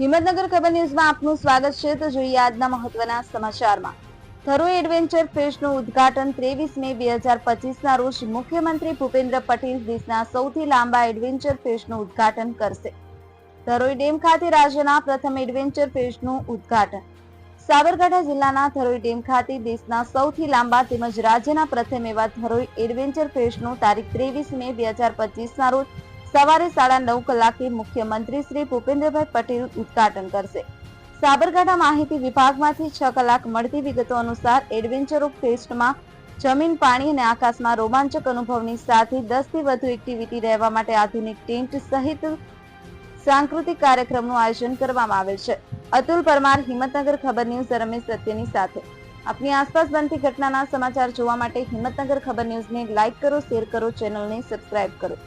હિંમતનગર ખબર ન્યૂઝમાં આપનું સ્વાગત છે. તો જોઈએ આજના મહત્વના સમાચારમાં. થરો એડવેન્ચર ફેસ્ટનું ઉદ્ઘાટન ત્રેવીસ મે બે હજાર પચીસના રોજ મુખ્યમંત્રી ભૂપેન્દ્ર પટેલ દેશના સૌથી લાંબા એડવેન્ચર ફેસ્ટનું ઉદ્ઘાટન કરશે. થરોઈ ડેમ ખાતે રાજ્યના પ્રથમ એડવેન્ચર ફેસ્ટનું ઉદ્ઘાટન. સાબરકાંઠા જિલ્લાના થરોઈ ડેમ ખાતે દેશના સૌથી લાંબા તેમજ રાજ્યના પ્રથમ એવા થરોઈ એડવેન્ચર ફેસ્ટનું તારીખ ત્રેવીસ મે બે હજાર પચીસના રોજ સવારે સાડા નવ કલાકે મુખ્યમંત્રી શ્રી ભૂપેન્દ્રભાઈ પટેલ ઉદઘાટન કરશે. સાબરકાંઠા માહિતી વિભાગમાંથી છ કલાક મળતી વિગતો અનુસાર એડવેન્ચર ફેસ્ટમાં જમીન, પાણી અને આકાશમાં રોમાંચક અનુભવની સાથે દસથી વધુ એક્ટિવિટી રહેવા માટે આધુનિક ટેન્ટ સહિત સાંસ્કૃતિક કાર્યક્રમનું આયોજન કરવામાં આવેલ છે. અતુલ પરમાર, હિંમતનગર ખબર ન્યૂઝ, રમેશ સત્યની સાથે. આપની આસપાસ બનતી ઘટનાના સમાચાર જોવા માટે હિંમતનગર ખબર ન્યૂઝને લાઇક કરો, શેર કરો, ચેનલને સબસ્ક્રાઇબ કરો.